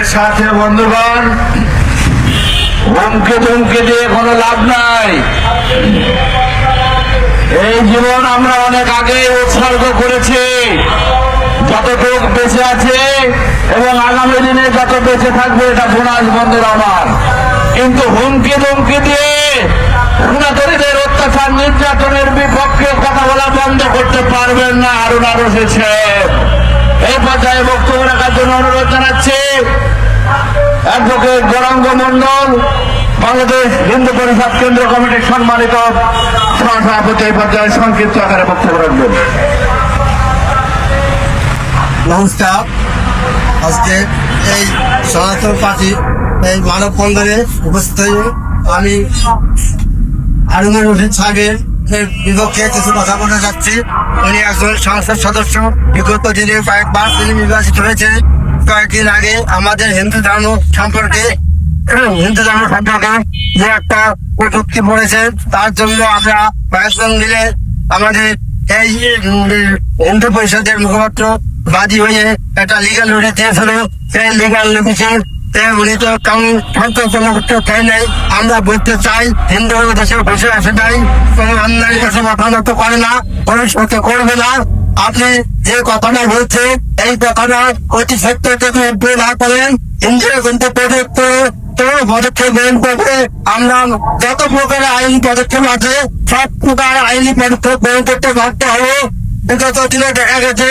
তবে সাথে বন্ধুগণ, হুমকে ধুমকে দিয়ে কোনো লাভ নাই। এই জীবন আমরা অনেক আগে উৎসর্গ করেছি। যতটুক বেঁচে আছে এবং আগামী দিনে যত বেঁচে থাকবে, এটা বোনাস বন্ধুরা আমার। কিন্তু হুমকি ধুমকি দিয়ে খুনাতরীদের অত্যাচার, নির্যাতনের বিপক্ষে কথা বলা বন্ধ করতে পারবেন না আরও শেষে এই পর্যায়ে বক্তব্য রাখার জন্য অনুরোধ জানাচ্ছি অ্যাডভোকেট গৌরাঙ্গ মন্ডল বাংলাদেশ হিন্দু পরিষদ কেন্দ্র কমিটির সম্মানিত সহসভাপতি এই পর্যায়ে সংক্ষিপ্ত আকারে বক্তব্য রাখবেন। নমস্কার। আজকে এই সনাতন পার্টি, এই মানব বন্দরে উপস্থিত আমি হারুনুর রশিদ সাহেবের বিপক্ষে কিছু কথা বলতে যাচ্ছি। উনি একজন সংসদ সদস্য, বিগত দিনে কয়েকবার তিনি নির্বাচিত হয়েছে কয়েকদিন আগে আমাদের হিন্দু ধর্ম সম্পর্কে হিন্দু ধর্ম সম্পর্কে যে একটা প্রযুক্তি পড়েছে, তার জন্য আমরা কয়েকজন মিলে আমাদের এই হিন্দু পরিষদের মুখপাত্র বাদী হয়ে একটা লিগাল নোটিশ দিয়েছিল। সেই লিগাল নোটিশে উনি তো কেমন সন্তোষজনক দেয় নাই আমরা বলতে চাই, হিন্দু দেশে বসে আসে নাই কোনো অন্যায় কাছে মাথা করে না ভবিষ্যতে করবে না। আপনি যে কথাটা বলছে এই কথাটা অতি সত্য থেকে এমপি না করেন ইন্দিরা কিন্তু প্রযুক্ত পদক্ষেপ গ্রহণ করবে। আমরা যত প্রকার আইনি পদক্ষেপ আছে, সব প্রকার আইনি পদক্ষেপ গ্রহণ করতে বাধ্য হবে। বিগত দিনে দেখা গেছে